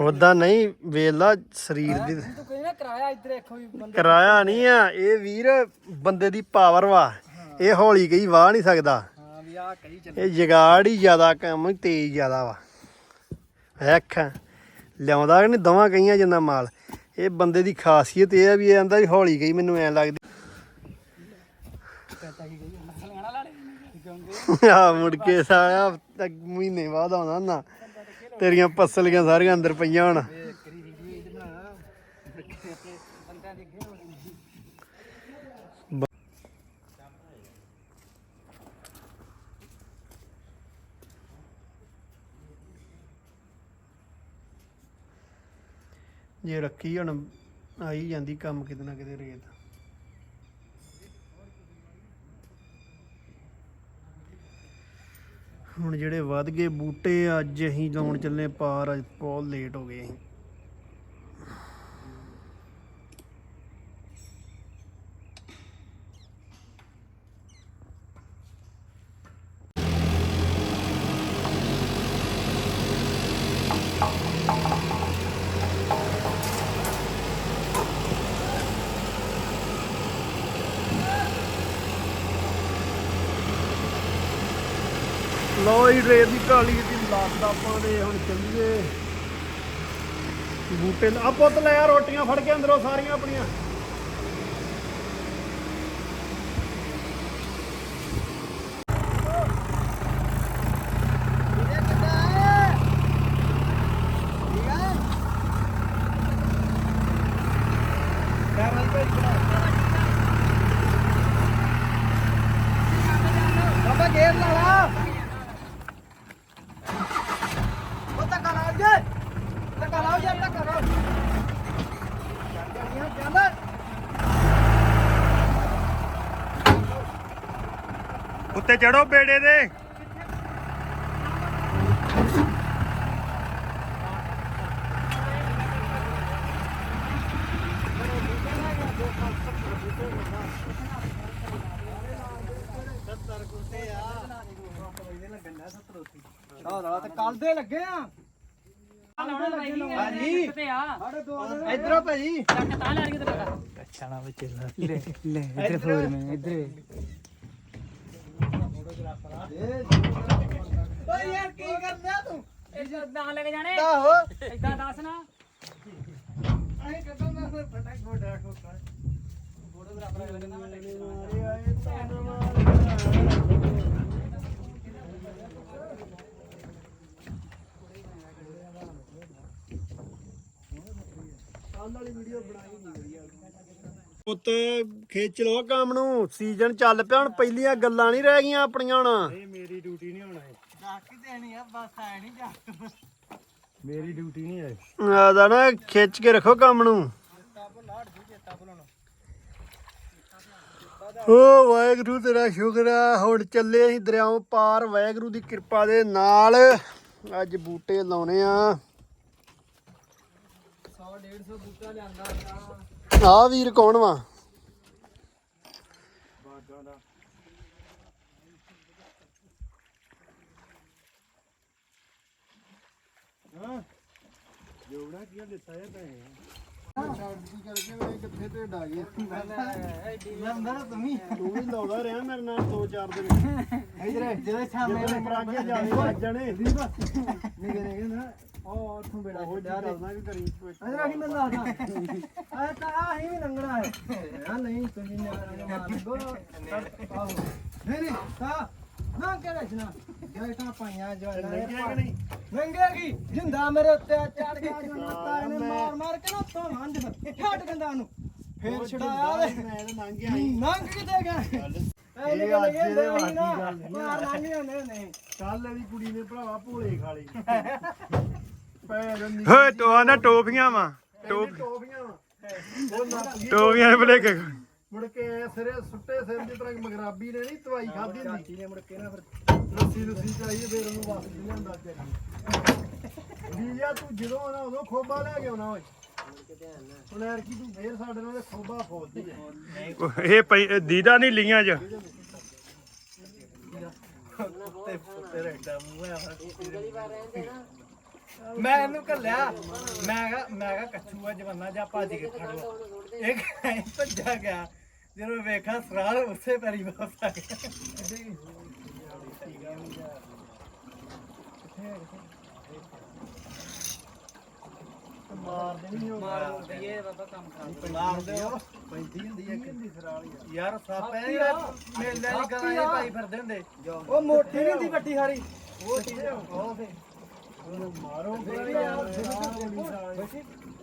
ਉਦਾਂ ਨਹੀਂ ਵੇਲਾ ਸਰੀਰ ਦੀ। ਤੂੰ ਕਹਿੰਦਾ ਨਾ ਕਿਰਾਇਆ ਇੱਧਰ ਦੇਖੋ ਵੀ ਬੰਦੇ ਕਿਰਾਇਆ ਨਹੀਂ ਆ ਇਹ ਵੀਰ ਬੰਦੇ ਦੀ ਪਾਵਰ ਵਾ। ਇਹ ਹੌਲੀ ਕਈ ਵਾਹ ਨਹੀਂ ਸਕਦਾ। ਹਾਂ ਵੀ ਆ ਕਹੀ ਚੱਲ। ਇਹ ਜਗਾੜ ਹੀ ਜ਼ਿਆਦਾ ਕੰਮ ਤੇਜ਼ ਜ਼ਿਆਦਾ ਵਾ। ਵੇਖ ਲਿਆਉਂਦਾ ਕਿ ਨਹੀਂ ਦਵਾਂ ਕਈਆਂ ਜਿੰਨਾ ਮਾਲ। ਇਹ ਬੰਦੇ ਦੀ ਖਾਸੀਅਤ ਇਹ ਆ ਵੀ ਇਹ ਆਂਦਾ ਵੀ ਹੌਲੀ ਗਈ ਮੈਨੂੰ ਐ ਲੱਗਦੀ। ਆ ਮੁੜ ਕੇ ਸਾਇਆ ਤੱਕ ਮਹੀਨੇ ਬਾਅਦ ਆਉਂਦਾ ਨਾ ਤੇਰੀਆਂ ਪਸਲੀਆਂ ਸਾਰੀਆਂ ਅੰਦਰ ਪਈਆਂ ਹੁਣ। ਜੇ ਰੱਖੀ ਹੁਣ ਆਈ ਜਾਂਦੀ ਕੰਮ ਕਿਤੇ ਨਾ ਕਿਤੇ ਰੇਤ। ਹੁਣ ਜਿਹੜੇ ਵੱਧ ਗਏ ਬੂਟੇ ਅੱਜ ਅਸੀਂ ਲਾਉਣ ਚੱਲੇ ਪਾਰ, ਅੱਜ ਬਹੁਤ ਲੇਟ ਹੋ ਗਏ ਅਸੀਂ ਲੋ ਜੀ ਰੇਤ ਦੀ ਢਾਲੀ ਦੀ ਲੱਤ ਆਪਾਂ ਦੇ ਹੁਣ ਚੱਲੀਏ। ਬੂਟੇ ਆ ਪੁੱਤ ਲੈ ਆ ਰੋਟੀਆਂ ਫੜ ਕੇ ਅੰਦਰੋਂ ਸਾਰੀਆਂ ਆਪਣੀਆਂ ਬਾਬਾ ਗੇਰ ਲਾ ਲਾ ਉਹ ਧੱਕਾ ਲਾ ਜੇ ਧੱਕਾ ਲਾਓ ਯਾਰ ਧੱਕਾ ਲਾਓ ਜਾਂਦਾ ਉੱਤੇ ਚੜੋ ਬੇੜੇ ਦੇ। ਕੱਲ ਦੇ ਲੱਗੇ ਆ ਹਾਂਜੀ ਇਧਰੋਂ ਭਾਜੀ ਅੱਛਾ ਨਾ ਬੱਚੇ ਲੈ ਲੈ ਇਧਰ ਫੋਰ ਮੈਂ ਇਧਰ ਓਏ ਯਾਰ ਕੀ ਕਰਦਾ ਤੂੰ? ਨਾ ਲੈ ਕੇ ਜਾਣੇ ਆਹੋ ਏਦਾਂ ਦੱਸ ਨਾ। ਐ ਕਦੋਂ ਦਾ ਫਿਰ ਫਟਕ ਗੋਡਾ ਠੋਕਾ ਪੁੱਤ ਖਿੱਚ ਲੋ ਕੰਮ ਨੂੰ। ਸੀਜ਼ਨ ਚੱਲ ਪਿਆ ਹੁਣ ਪਹਿਲੀਆਂ ਗੱਲਾਂ ਨਹੀਂ ਰਹਿ ਗਈਆਂ ਆਪਣੀਆਂ ਹੁਣ। ਇਹ ਮੇਰੀ ਡਿਊਟੀ ਨਹੀਂ ਹੋਣਾ ਡਾਕੀ ਦੇਣੀ ਆ ਬਸ ਨਹੀਂ ਜਾ ਮੇਰੀ ਡਿਊਟੀ ਨਹੀਂ ਹੈ। ਆਦਾ ਨਾ ਖਿੱਚ ਕੇ ਰੱਖੋ ਕੰਮ ਨੂੰ। ਓ ਵਾਹਿਗੁਰੂ ਤੇਰਾ ਸ਼ੁਕਰ ਆ। ਹੁਣ ਚੱਲੇ ਅਸੀਂ ਦਰਿਆਓਂ ਪਾਰ। ਵਾਹਿਗੁਰੂ ਦੀ ਕਿਰਪਾ ਦੇ ਨਾਲ ਅੱਜ ਬੂਟੇ ਲਾਉਣੇ ਆ। 100 150 ਬੂਟਾ ਲਿਆਂਦਾ। ਆ ਵੀਰ ਕੌਣ ਵਾ? ਜੋੜਾ ਕੀ ਦਿੱਤਾ ਹੈ। ਤੈਂ ਛਾੜੀ ਕਰਕੇ ਵੇ ਕਿੱਥੇ ਤੇ ਡਾ ਗਏ ਲੰਦਰ ਤੁਮੀ ਤੂੰ ਵੀ ਲਾਉਂਦਾ ਰਿਹਾ ਮੇਰੇ ਨਾਲ ਦੋ ਚਾਰ ਦਿਨ ਇਧਰ ਜਿਹੜੇ ਸਾਹਮਣੇ ਜਦੋਂ ਪਰਾਗੇ ਜਾਣੇ ਵੱਜ ਨਿਗੇ ਨਿਗੇ ਨਾ ਉਹ ਉੱਥੋਂ ਬੇੜਾ ਉਹ ਛੱਡਿਆ ਤੇ ਕਰਨਾ ਕਿ ਕਰੀ ਇਧਰ ਆ ਕੀ ਮੈਂ ਲਾਦਾ ਆ ਤਾਂ ਆ ਹੀ ਵੀ ਲੰਗਣਾ ਹੈ ਆ ਨਹੀਂ ਤੁਸੀਂ ਨਿਆਣਾ ਮਾਰ ਲਗੋ ਆਹੋ ਨਹੀਂ ਨਹੀਂ ਤਾ ਨਾ ਕਿਹੜਾ ਜਨਾ ਜਿਹੜਾ ਪਾਈਆਂ ਜੋ ਕਿ ਨਹੀਂ ਕੀ ਜਿੰਦਾ ਮੇਰੇ ਉੱਤੇ ਚੜ ਗਿਆ ਜੋ ਲੱਤਾਂ ਇਹਨੇ ਮਾਰ ਮਾਰ ਕੇ ਨਾ ਉੱਤੋਂ ਮੰਡ ਛੱਡ ਗੰਦਾ ਨੂੰ ਫੇਰ ਛਡਾਇਆ ਮੈਂ ਤਾਂ ਲੰਘ ਗਿਆ ਨੰਗ ਕਿਤੇ ਗਿਆ ਇਹ ਅੱਜ ਦੇ ਨਾ ਗੱਲ ਨਹੀਂ। ਮਾਰ ਲੰਘੇ ਹੁੰਦੇ ਨਹੀਂ ਕੱਲ ਇਹਦੀ ਕੁੜੀ ਨੇ ਭਰਾਵਾ ਭੋਲੇ ਖਾ ਲਈ ਪੈ ਓਏ ਤੋ ਨਾ ਟੋਪੀਆਂ ਵਾ। ਟੋਪ ਟੋਪੀਆਂ ਵਾਂ। ਉਹ ਨੱਪ ਗਈ ਟੋਪੀਆਂ ਕੇ ਮੁੜ ਕੇ ਸਿਰੇ ਸੁੱਟੇ ਸਿਰ ਦੀ ਤਰ੍ਹਾਂ ਮਗਰਾਬੀ ਨੇ ਨਹੀਂ ਦਵਾਈ ਖਾਧੀ ਹੁੰਦੀ। ਨੇ ਮੁੜ ਕੇ ਨਾ ਫਿਰ। ਲੱਸੀ ਲੁੱਸੀ ਚਾਹੀਏ ਫਿਰ ਉਹਨੂੰ ਵਾਪਸ ਲਿਆਂਦਾ ਚੱਲੀ ਵੀਜ਼ਾ ਤੂੰ ਜਦੋਂ ਆਉਣਾ ਉਦੋਂ ਖੋਬਾ ਲੈ ਕੇ ਆਉਣਾ ਓਏ। ਹੁਣ ਯਾਰ ਕੀ ਤੂੰ ਫੇਰ ਸਾਡੇ ਨਾਲ ਖੋਬਾ ਫੋਲਦੀ ਹੈ ਇਹ ਪਈ ਇਹ ਦੀਦਾ ਨਹੀਂ ਲੀਆਂ ਚ। ਤੇ ਪੁੱਤੇ ਰੈਡਾ ਮੂੰਹ ਆ ਮੈਂ ਇਹਨੂੰ ਘੱਲਿਆ। ਮੈਂ ਕਿਹਾ ਮੈਂ ਕਿਹਾ ਕੱਛੂ ਆ ਜਵਾਨਾ ਜਾ ਭੱਜ ਕੇ ਫੜ ਲਓ। ਇਹ ਭੱਜਾ ਗਿਆ। ਜਦੋਂ ਵੇਖਾ ਸਰਾਲ ਉਸੇ ਪੈਰੀ ਵਾਪਸ ਆ ਗਿਆ। ਮਾਰ ਦੇਣੀ ਹੋ ਦਈਏ ਬਾਬਾ ਕੰਮ ਕਰ ਮਾਰ ਦਿਓ ਪੈਂਦੀ ਹੁੰਦੀ ਹੈ ਕਿੰਨੀ ਸਰਾਲੀ ਯਾਰ ਸੱਪ ਐ ਮੇਲੇ ਦੀ ਗਾਂ ਇਹ ਪਾਈ ਫਿਰਦੇ ਹੁੰਦੇ। ਉਹ ਮੋਟੀ ਨਹੀਂ ਦੀ ਵੱਡੀ ਹਾਰੀ ਉਹ ਚੀਜ਼ ਉਹ ਫੇ ਉਹਨੂੰ ਮਾਰੋ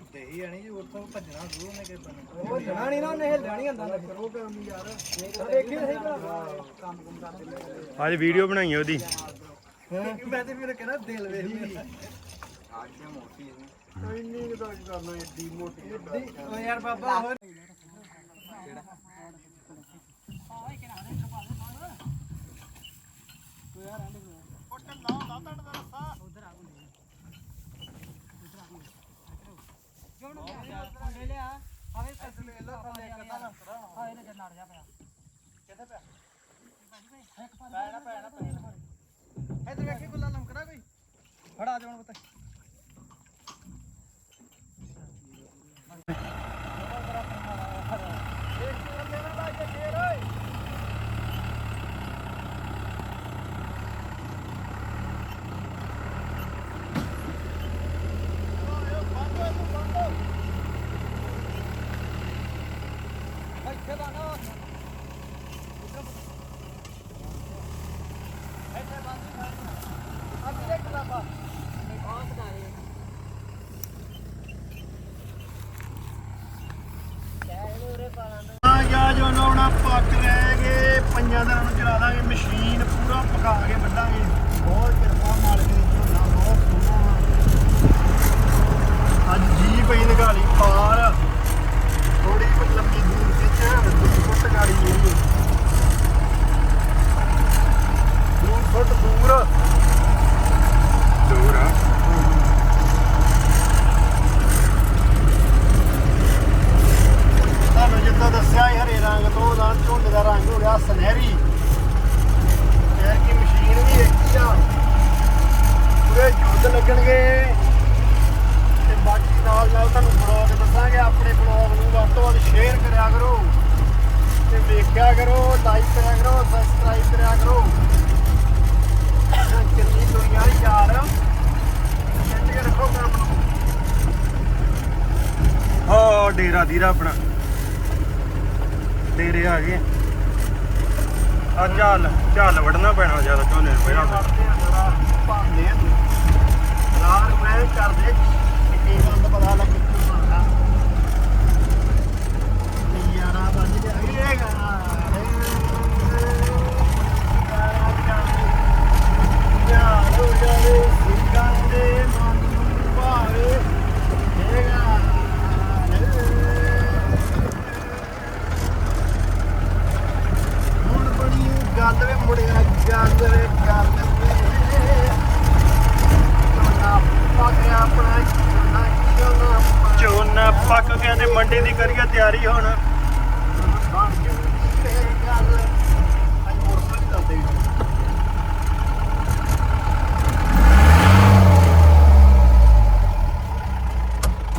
ਦੇਹੀ ਆਣੀ ਜੀ ਉੱਥੋਂ ਭੱਜਣਾ ਸ਼ੁਰੂ ਨੇ ਕਿਸੇ ਬੰਨੇ ਉਹ ਜਣਾ ਨਹੀਂ ਨਾ ਉਹਨੇ ਹਿੱਲਣਾ ਨਹੀਂ ਹੁੰਦਾ ਕਰੋ ਕੰਮ ਯਾਰ ਦੇਖੀ ਸਹੀ ਕੰਮ ਕੰਮ ਕਰਦੇ ਅੱਜ ਵੀਡੀਓ ਬਣਾਈ ਆ ਉਹਦੀ। ਮੈਂ ਤੇ ਮੇਰੇ ਕਹਿੰਦਾ ਦਿਲ ਵੇਖ ਮੇਰਾ ਇੰਨੀ ਕੁ ਤਾਂ ਕਰਨਾ ਏਡੀ ਮੋਟੀ ਓ ਯਾਰ ਬਾਬਾ ਹੋਰ ਇੱਧਰ ਵੇਖੀ ਗੁੱਲਾ ਲਮਕਦਾ ਕੋਈ? ਫੜਾ ਜਾਣ ਪੁੱਤ ਆ ਗਿਆ ਜੋ ਲਾਉਣਾ ਪੱਕ ਰਹਿ ਗਏ ਪੰਜਾਂ ਦਿਨਾਂ ਨੂੰ ਚਲਾ ਦਾਂਗੇ ਮਸ਼ੀਨ ਪੂਰਾ ਪਕਾ ਕੇ ਵੱਢਾਂਗੇ ਬਹੁਤ ਕਿਰਪਾ ਮਾਲਕ ਦੀ ਝੋਨਾ ਬਹੁਤ ਸੋਹਣਾ ਵਾ। ਅੱਜ ਜੀ ਪਈ ਨਿਗਾਲੀ ਪਾਰ ਥੋੜੀ ਜਿਹੀ ਲੰਮੀ ਦੂਰ ਖਿੱਚ ਦੂਰ ਫੁੱਟ ਗਾੜੀ ਜਿਹੜੀ ਦੂਰ ਫੁੱਟ ਦੂਰ ਦੂਰ ਆ ਤੁਹਾਨੂੰ ਜਿੱਦਾਂ ਦੱਸਿਆ ਸੀ ਹਰੇ ਰੰਗ ਤੋਂ ਉਹਦਾ ਝੁੰਡ ਦਾ ਰੰਗ ਹੋ ਗਿਆ ਸੁਨਹਿਰੀ ਯਾਰ ਕੀ ਮਸ਼ੀਨ ਵੀ ਇੱਕ ਆ ਪੂਰੇ ਜੁੱਦ ਲੱਗਣਗੇ ਤੇ ਬਾਕੀ ਨਾਲ ਨਾਲ ਤੁਹਾਨੂੰ ਬਲੌਗ ਦੱਸਾਂਗੇ ਆਪਣੇ ਬਲੌਗ ਨੂੰ ਵੱਧ ਤੋਂ ਵੱਧ ਸ਼ੇਅਰ ਕਰਿਆ ਕਰੋ ਤੇ ਵੇਖਿਆ ਕਰੋ ਲਾਈਕ ਕਰਿਆ ਕਰੋ ਸਬਸਕ੍ਰਾਈਬ ਕਰਿਆ ਕਰੋ। ਕਿੰਨੀ ਦੁਨੀਆ ਯਾਰ ਕਹਿੰਦੇ ਰੱਖੋ ਕੰਮ ਨੂੰ। ਓ ਡੇਰਾ ਦੀਰਾ ਆਪਣਾ। ਡੇਰੇ ਆ ਗਏ। ਆ ਝਾਲ ਝਾਲ ਵੜਨਾ ਪੈਣਾ ਜ਼ਿਆਦਾ ਝੋਨੇ ਨੂੰ ਪਹਿਲਾਂ ਭਾਂਦੇ ਰਾਰ ਮੈਂ ਕਰਦੇ ਕੀ ਬੰਦ ਪਤਾ ਲੱਗ ਕੀ ਬਣਦਾ ਯਾਰਾ ਬੰਦ ਜਾਏਗਾ ਯਾਰੋ ਜਾਵੇ ਸਿੰਘਾਂ ਦੇ ਮਨ ਨੂੰ ਭਾਵੇ ਹੈਗਾ ਹੁਣ ਬਣੀ ਗੱਲ ਵੇ ਮੁੜਿਆ ਜੰਗ ਵੇ ਕਰ ਵੇ ਝੋਨਾ ਪੱਕ ਆਪਣਾ ਝੋਨਾ ਝੋਨਾ ਪੱਕ ਝੋਨਾ ਪੱਕ ਗਿਆ ਤੇ ਮੰਡੀ ਦੀ ਕਰੀਏ ਤਿਆਰੀ ਹੁਣ ਬਣ ਕੇ ਤੇ ਗੱਲ ਅੱਜ ਮੋਟਰ ਨਹੀਂ ਚੱਲਦੇ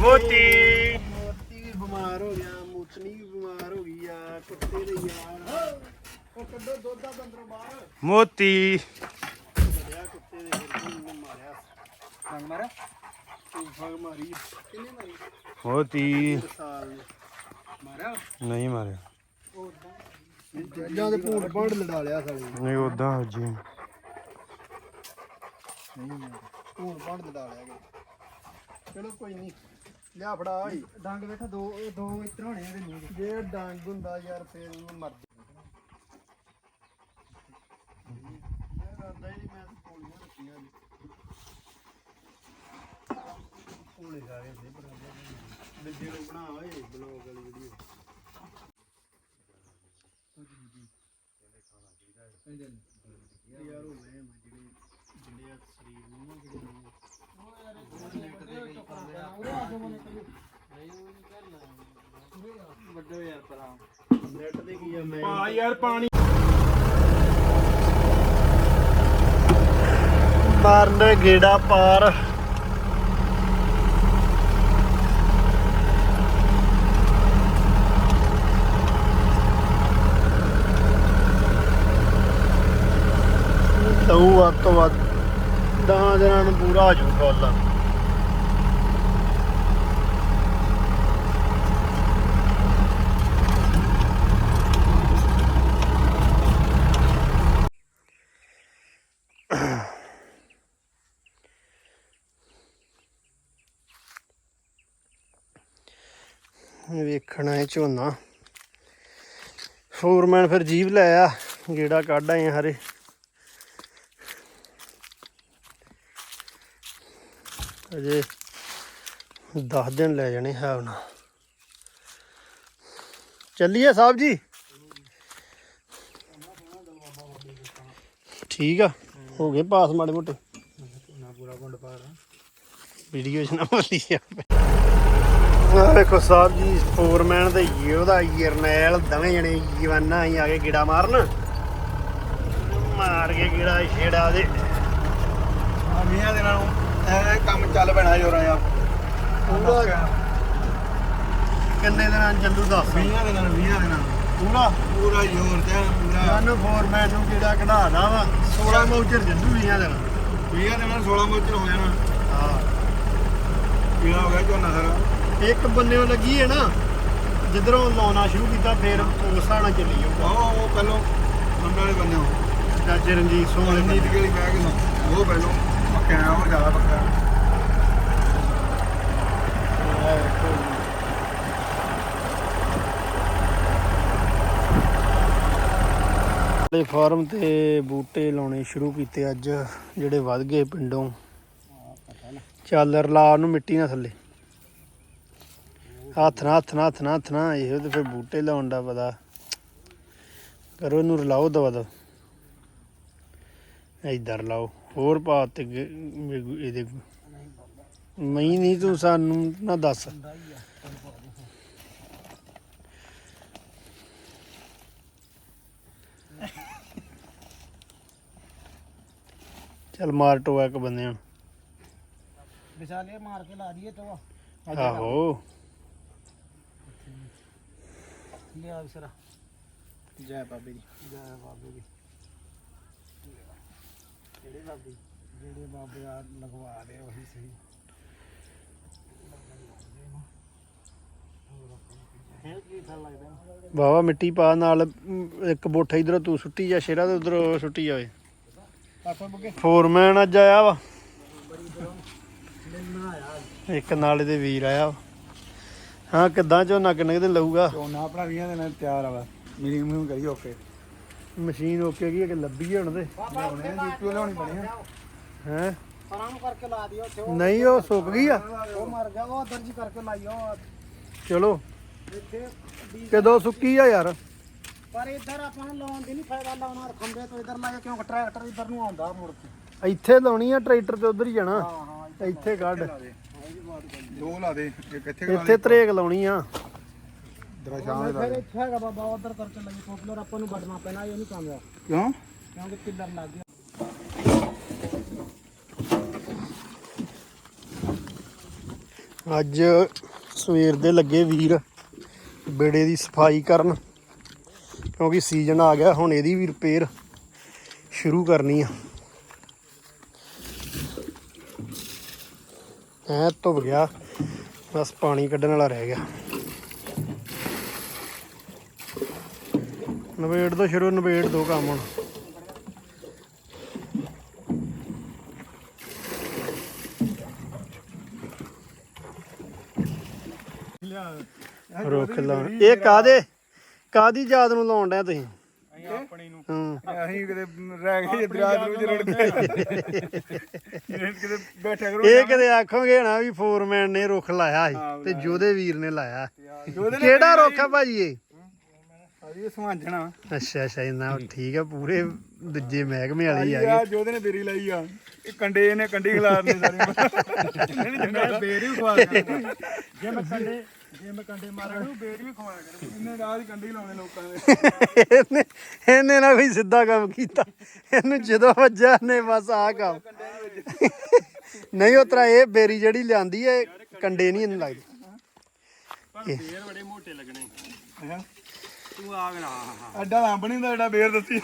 ਮੋਤੀ ਮੋਤੀ ਵੀ ਬਿਮਾਰ ਹੋ ਗਿਆ ਮੂਤਨੀ ਵੀ ਬਿਮਾਰ ਹੋ ਗਈ ਆ ਕੁੱਤੇ ਦੇ ਯਾਰ ਉਹ ਕੱਢੋ ਦੁੱਧ ਦਾ ਬੰਦਰ ਬਾਹਰ ਮੋਤੀ ਕੱਢਿਆ ਕੁੱਤੇ ਦੇ ਫਿਰ ਨੂੰ ਮਾਰਿਆ ਰੰਗ ਮਾਰਾ ਫਗ ਮਾਰੀ ਕਿੰਨੇ ਮੋਤੀ ਮਾਰਿਆ ਨਹੀਂ ਮਾਰਿਆ। ਜੱਜਾਂ ਦੇ ਭੂੰਡ ਭਾਂਡ ਲੜਾ ਲਿਆ ਸਾਲੇ ਨਹੀਂ ਉਦਾਂ ਜੀ ਭੂੰਡ ਭਾਂਡ ਲੜਾ ਲਿਆ ਚਲੋ ਕੋਈ ਨਹੀਂ। ਲਿਆ ਫੜਾ। ਆਈ ਡੰਗ ਵੇਖਾ ਦੋ ਦੋ ਇਤਰ ਹੋਣੇ ਇਹਦੇ ਮੂੰਹ ਦੇ। ਜੇ ਡੰਗ ਹੁੰਦਾ ਯਾਰ ਫੇਰ ਉਹਨੂੰ ਮਰ ਮੈਂ ਕਰਦਾ ਹੀ ਮੈਂ ਪੌੜੀਆਂ ਰੱਖੀਆਂ ਜੀ ਪੌੜੇ ਸਾਰੇ ਦੇ ਬਰਾਬਰ ਵਿੱਚੇ ਨੂੰ ਬਣਾ ਓਏ ਬਲੌਗ ਵਾਲੀ ਵੀਡੀਓ ਯਾਰ ਉਹ ਮੈਂ ਜਿਹੜੇ ਜਿਹੜੇ ਆ ਸਰੀਰ ਨੂੰ ਨਾ ਜਿਹੜੇ ਨੂੰ ਵੱਡੇ ਯਾਰ ਪਰਾਂ ਨੈਟ ਤੇ ਕੀ ਆ ਮੈਂ ਆ ਯਾਰ ਪਾਣੀ ਮਾਰਨੇ ਗੇੜਾ ਪਾਰ। ਤਉ ਵੱਧ ਤੋਂ ਵੱਧ 10 ਦਿਨਾਂ ਨੂੰ ਪੂਰਾ ਹੋ ਜਾਊਗਾ ਅੱਲਾ। ਵੇਖਣਾ ਹੈ ਝੋਨਾ। ਫੋਰਮੈਨ ਫਿਰ ਜੀਵ ਲੈ ਆ ਗੇੜਾ ਕੱਢ ਆਏ ਹਰੇ। ਅਜੇ 10 ਦਿਨ ਲੈ ਜਾਣੇ ਹੈ ਉਹਨਾਂ ਚੱਲੀਏ ਸਾਹਿਬ ਜੀ? ਠੀਕ ਆ ਹੋ ਗਏ ਪਾਸ ਮਾੜੇ ਮੋਟੇ। ਵੀਡੀਓ ਚ ਨਾ ਜਾਵੇ ਆ ਵੇਖੋ ਸਾਹਿਬ ਜੀ ਫੋਰਮੈਨ ਤੇ ਉਹਦਾ ਜਰਨੈਲ ਦਵੇਂ ਜਣੇ ਜਵਾਨਾ ਹੀ ਆ ਕੇ ਗੇੜਾ ਮਾਰਨ। ਮਾਰ ਕੇ ਗੇੜਾ ਛੇੜਾ ਦੇ ਆ ਮੀਆਂ ਦੇ ਨਾਲੋਂ ਐ ਕੰਮ ਚੱਲ ਪੈਣਾ ਜੋਰਾਂ ਆ। ਪੂਰਾ ਕਿੰਨੇ ਦਿਨਾਂ ਚੱਲੂ ਦੱਸ? ਮੀਆਂ ਦੇ ਨਾਲ ਮੀਆਂ ਦੇ ਨਾਲ ਪੂਰਾ? ਪੂਰਾ ਜ਼ੋਰ ਤੇ ਪੂਰਾ। ਜਾਨੂੰ ਫੋਰਮੈਨ ਨੂੰ ਗੇੜਾ ਕਢਾਦਾ ਵਾ 16 ਮੌਚਰ ਚੱਲੂ ਵੀਆਂ ਦਿਨ ਮੀਆਂ ਦੇ ਨਾਲ 16 ਮੋਚਰ ਹੋ ਜਾਣਾ। ਹਾਂ। ਕੀੜਾ ਹੋ ਗਿਆ ਝੋਨਾ ਸਾਰਾ। ਇੱਕ ਬੰਨਿਓ ਲੱਗੀ ਹੈ ਨਾ ਜਿੱਧਰੋਂ ਲਾਉਣਾ ਸ਼ੁਰੂ ਕੀਤਾ ਫਿਰ ਉਸ ਨਾਲ ਚੱਲੀ ਉਹ ਉਹ ਪਹਿਲੋਂ ਨੰਬਰ ਵਾਲੇ ਬੰਨੇ ਹੋ ਚਾਚੇ ਰਣਜੀਤ ਸੋਹਣ ਰਣਜੀਤ ਗਲੀ ਬਹਿ ਕੇ ਨਾ ਉਹ ਪਹਿਲੋਂ ਪੱਕਿਆ ਉਹ ਜ਼ਿਆਦਾ ਪੱਕਿਆ ਦੇ ਫਾਰਮ ਤੇ ਬੂਟੇ ਲਾਉਣੇ ਸ਼ੁਰੂ ਕੀਤੇ ਅੱਜ ਜਿਹੜੇ ਵੱਧ ਗਏ ਪਿੰਡੋਂ। ਚਾਲਰ ਲਾ ਉਹਨੂੰ ਮਿੱਟੀ ਨਾ ਥੱਲੇ। ਹੱਥ ਨਾਲ ਹੱਥ ਨਾਲ ਹੱਥ ਨਾਲ ਹੱਥ ਨਾਲ ਇਹੋ ਤੇ ਫਿਰ ਬੂਟੇ ਲਾਉਣ ਦਾ ਪਤਾ। ਕਰੋ ਇਹਨੂੰ ਰਲਾਓ ਦਵਾ ਦੋ ਇਧਰ ਲਾਓ ਹੋਰ ਪਾ ਤੇ ਇਹਦੇ ਮੈਂ ਨਹੀਂ ਤੂੰ ਸਾਨੂੰ ਨਾ ਦੱਸ। ਚੱਲ ਮਾਰ ਟੋਆ ਇੱਕ ਬੰਦੇ ਹੁਣ ਵਿਚਾਲੇ ਮਾਰ ਕੇ ਲਾ ਦਈਏ ਤੋ ਆਹੋ। ਲਿਆ ਵਿਸਰਾ ਜੈ ਬਾਬੇ ਦੀ। ਜੈ ਬਾਬੇ ਦੀ। ਕਿਹੜੇ ਬਾਬੇ? ਜਿਹੜੇ ਬਾਬੇ ਆ ਲਗਵਾ ਦੇ ਉਹੀ ਸਹੀ। ਬਾਵਾ ਮਿੱਟੀ ਪਾ ਨਾਲ ਇੱਕ ਬੋਠਾ ਇਧਰੋਂ ਤੂੰ ਸੁੱਟੀ ਜਾ ਸ਼ੇਰਾ ਤੇ ਉਧਰੋਂ ਸੁੱਟੀ ਜਾਵੇ ਫੋਰਮੈਨ ਅੱਜ ਆਇਆ ਵਾ। ਇੱਕ ਨਾਲੇ ਦੇ ਵੀਰ ਆਇਆ ਵਾ। ਹਾਂ ਕਿੱਦਾਂ ਝੋਨਾ ਕਿੰਨੇ ਕੁ ਦਿਨ ਲਊਗਾ? ਝੋਨਾ ਆਪਣਾ 20 ਦੇ ਨਾਲ ਤਿਆਰ ਆ ਵਾ ਮੀਟਿੰਗ ਨੂੰ ਕਰੀ ਓਕੇ। ਮਸ਼ੀਨ ਓਕੇ ਕੀ ਹੈ ਕਿ ਲੱਭੀ ਹੁਣ ਤੇ? ਲਿਆਉਣੇ ਜੀਪੀਓ ਲਿਆਉਣੀ ਬਣੀ ਆ। ਹੈ? ਪਰਾਂ ਨੂੰ ਕਰਕੇ ਲਾ ਦਿਓ ਉੱਥੇ ਉਹ। ਨਹੀਂ ਉਹ ਸੁੱਕ ਗਈ ਆ। ਉਹ ਮਰ ਗਿਆ ਉਹ ਦਰਜੀ ਕਰਕੇ ਲਾਈਓ। ਚਲੋ। ਇੱਥੇ ਵੀ- ਕਦੋਂ ਸੁੱਕੀ ਆ ਯਾਰ? ਪਰ ਇੱਧਰ ਆਪਾਂ ਨੂੰ ਲਾਉਣ ਦੀ ਨਹੀਂ ਫਾਇਦਾ ਲਾਉਣਾ ਖੰਭੇ ਤੋਂ ਇੱਧਰ ਲਾਇਆ ਕਿਉਂਕਿ ਟਰੈਕਟਰ ਇੱਧਰ ਨੂੰ ਆਉਂਦਾ ਮੁੜ ਕੇ। ਇੱਥੇ ਲਾਉਣੀ ਆ ਟਰੈਕਟਰ ਤੇ ਉਧਰ ਹੀ ਜਾਣਾ। ਹਾਂ ਹਾਂ ਇੱਥੇ ਕੱਢ। ਦੋ ਲਾ ਦੇ ਇੱਕ ਇੱਥੇ ਇੱਥੇ ਤਰੇਕ ਲਾਉਣੀ ਆ। ਦਰਾ ਸ਼ਾਮ ਦੇ ਲਾ ਫਿਰ ਦੇ। ਇੱਥੇ ਹੈਗਾ ਬਾਬਾ ਉਧਰ ਕਰਕੇ ਲੱਗੀ ਪੋਪੂਲਰ ਆਪਾਂ ਨੂੰ ਵੱਢਣਾ ਪੈਣਾ ਇਹ ਨਹੀਂ ਕਾਮਯਾਬ ਕਿਉਂ? ਕਿਉਂਕਿ ਪਿੱਲਰ ਲੱਗ ਗਿਆ। ਅੱਜ ਸਵੇਰ ਦੇ ਲੱਗੇ ਵੀਰ ਬੇੜੇ ਦੀ ਸਫ਼ਾਈ ਕਰਨ। ਕਿਉਂਕਿ ਸੀਜ਼ਨ ਆ ਗਿਆ ਹੁਣ ਇਹਦੀ ਵੀ ਰਿਪੇਅਰ ਸ਼ੁਰੂ ਕਰਨੀ ਆ। ਐ ਧੁੱਪ ਗਿਆ ਬਸ ਪਾਣੀ ਕੱਢਣ ਵਾਲਾ ਰਹਿ ਗਿਆ। ਨਵੇੜ ਤੋਂ ਸ਼ੁਰੂ ਨਵੇੜ ਦੋ ਕੰਮ ਹੁਣ। ਰੁੱਖ ਲਾਉਣ। ਇਹ ਕਾਦੇ ਕਾਦੀ ਯਾਦ ਨੂੰ ਲਾਉਣ ਡਿਆ ਤੁਸੀਂ? ਹਾਂ। ਅਸੀਂ ਕਿਤੇ ਰਹਿ ਗਏ ਦਰਿਆ ਦਰੂ ਚ ਰੜ ਗਏ ਕਿਤੇ ਬੈਠਾ ਕਰੋ ਇਹ ਕਦੇ ਆਖੋਗੇ ਨਾ ਵੀ ਫੋਰਮੈਨ ਨੇ ਰੁੱਖ ਲਾਇਆ ਸੀ ਤੇ ਜੋਦੇ ਵੀਰ ਨੇ ਲਾਇਆ। ਕਿਹੜਾ ਰੁੱਖ ਆ ਭਾਜੀ ਇਹ? ਇਹ ਸਮਾਂਜਣਾ। ਅੱਛਾ ਅੱਛਾ ਇਹਨਾਂ ਠੀਕ ਆ ਪੂਰੇ ਦੂਜੇ ਮਹਿਕਮੇ ਵਾਲੇ ਆ ਆ ਜੋਦੇ ਨੇ ਬੇਰੀ ਲਾਈ ਆ। ਇਹ ਕੰਡੇ ਨੇ ਕੰਡੀ ਖਿਲਾਰਨੇ ਸਾਰੀ। ਨਹੀਂ ਚੰਗਾ ਬੇਰੀ ਖਵਾ ਜੇ ਮੈਂ ਕੰਡੇ ਜੇ ਮੈਂ ਕੰਡੇ ਮਾਰਾਂ ਨੂੰ ਬੇਰੀ ਵੀ ਖਵਾਇਆ ਕਰ ਇਹਨੇ ਰਾਜ ਕੰਡੀ ਲਾਉਣੇ ਲੋਕਾਂ ਦੇ। ਇਹਨੇ ਇਹਨੇ ਨਾ ਕੋਈ ਸਿੱਧਾ ਕੰਮ ਕੀਤਾ। ਇਹਨੂੰ ਜਦੋਂ ਵੱਜਾ ਨੇ ਬਸ ਆ ਕੰਮ। ਨਹੀਂ ਉਤਰਾ ਇਹ ਬੇਰੀ ਜਿਹੜੀ ਲਿਆਂਦੀ ਹੈ ਕੰਡੇ ਨਹੀਂ ਇਹਨੂੰ ਲੱਗਦੇ। ਫੇਰ ਬੜੇ ਮੋਟੇ ਲੱਗਣੇ। ਤੂੰ ਆਗ ਨਾ ਅੱਡਾ ਲੰਬ ਨਹੀਂ ਹੁੰਦਾ ਜਿਹੜਾ ਬੇਰ ਦੱਸੀ।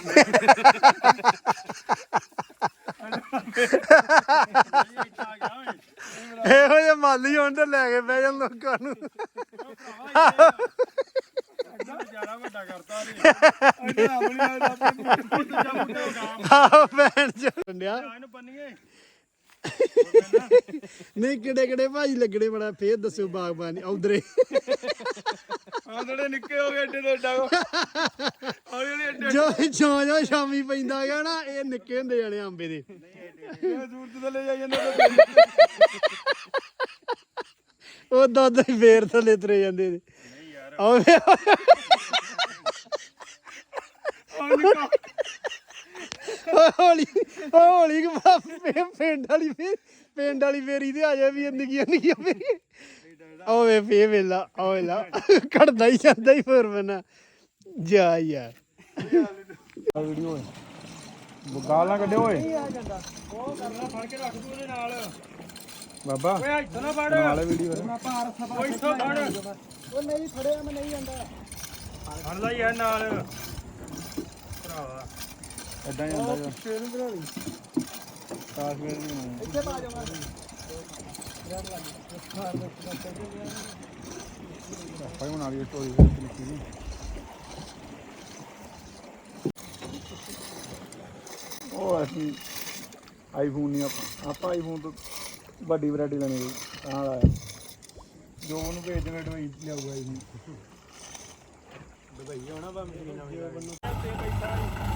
ਇਹੋ ਜਿਹੇ ਮਾਲੀ ਹੁਣ ਤੇ ਲੈ ਕੇ ਬਹਿ ਜਾਣ ਲੋਕਾਂ ਨੂੰ। ਜ਼ਿਆਦਾ ਵੱਡਾ ਕਰਤਾ ਨੇ ਆਪਣੀ ਆਹ ਭੈਣ ਚੰਡਿਆ ਇਹਨੂੰ ਪੰਨੀਏ। ਨਹੀਂ ਕਿਹੜੇ ਕਿਹੜੇ ਭਾਜੀ ਲੱਗਣੇ ਬੜਾ ਫੇਰ ਦੱਸਿਓ ਬਾਗਬਾਨੀ ਉਧਰੇ। ਆ ਜਿਹੜੇ ਨਿੱਕੇ ਹੋ ਗਏ ਏਡੇ ਤੋਂ ਏਡਾ ਕੋ ਆ ਜਿਹੜੇ ਏਡੇ ਜੋ ਜੋ ਜੋ ਸ਼ਾਮੀ ਪੈਂਦਾ ਗਿਆ ਨਾ ਇਹ ਨਿੱਕੇ ਹੁੰਦੇ ਜਾਣੇ ਅੰਬੇ ਦੇ। ਏਡੇ ਦੂਰ ਤੋਂ ਲੈ ਜਾਈ ਜਾਂਦੇ ਉਹ ਦੁੱਧ ਹੀ ਫੇਰ ਥੱਲੇ ਤਰੇ ਜਾਂਦੇ ਨੇ। ਆਵੇ ਓਏ ਹੌਲੀ ਓਏ ਹੌਲੀ ਕਿ ਬਾਪੇ ਪਿੰਡ ਵਾਲੀ ਫੇਰ ਪਿੰਡ ਵਾਲੀ ਫੇਰੀ ਤੇ ਆ ਜਾ ਵੀ ਨਿੱਕੀਆਂ ਨਿੱਕੀਆਂ ਫੇਰੀ ਓਏ ਫੇ ਵੇਲਾ ਓਏ ਲਾ ਕੱਢਦਾ ਹੀ ਜਾਂਦਾ ਹੀ ਫੇਰ ਬਣਾ ਜਾ ਯਾਰ। ਵੀਡੀਓ ਗਾਲ ਨਾ ਕੱਢਿਓ ਓਏ। ਉਹ ਕਰਨਾ ਫੜ ਕੇ ਰੱਖ ਦੂ ਉਹਦੇ ਨਾਲ। ਬਾਬਾ ਓਏ ਇੱਥੋਂ ਨਾ ਫੜ। ਨਾਲੇ ਵੀਡੀਓ ਓਏ ਇੱਥੋਂ ਫੜ। ਉਹ ਨਹੀਂ ਫੜਿਆ ਮੈਂ ਨਹੀਂ ਜਾਂਦਾ। ਫੜ ਲੈ ਯਾਰ ਨਾਲ। ਭਰਾਵਾ ਇਦਾਂ ਹੀ ਹੁੰਦਾ ਪਿੱਛੇ ਨੂੰ ਬਣਾ ਲਈ ਕਾਸ਼ਮੀਰ ਨਹੀਂ ਬਣਾਉਣਾ ਇੱਥੇ ਪਾ ਜਾਵਾਂ ਆਪਾਂ ਹੀ ਬਣਾ ਲਈ ਸਟੋਰੀ ਲਿਖੀ ਨਹੀਂ ਉਹ ਅਸੀਂ ਆਈਫੋਨ ਨਹੀਂ ਆਪਾਂ ਆਪਾਂ ਆਈਫੋਨ ਤੋਂ ਵੱਡੀ ਵੈਰਾਈਟੀ ਲੈਣੀ ਹੋਈ ਤਾਂ ਲਾਇਆ ਜੋ ਉਹਨੂੰ ਭੇਜ ਦੇਵੇ ਡਵਾਈ ਲਿਆਊਗਾ ਆਈਫੋਨ ਦੁਬਈ ਹੋਣਾ ਬਾ ਮਸ਼ੀਨ ਆਉਣੀ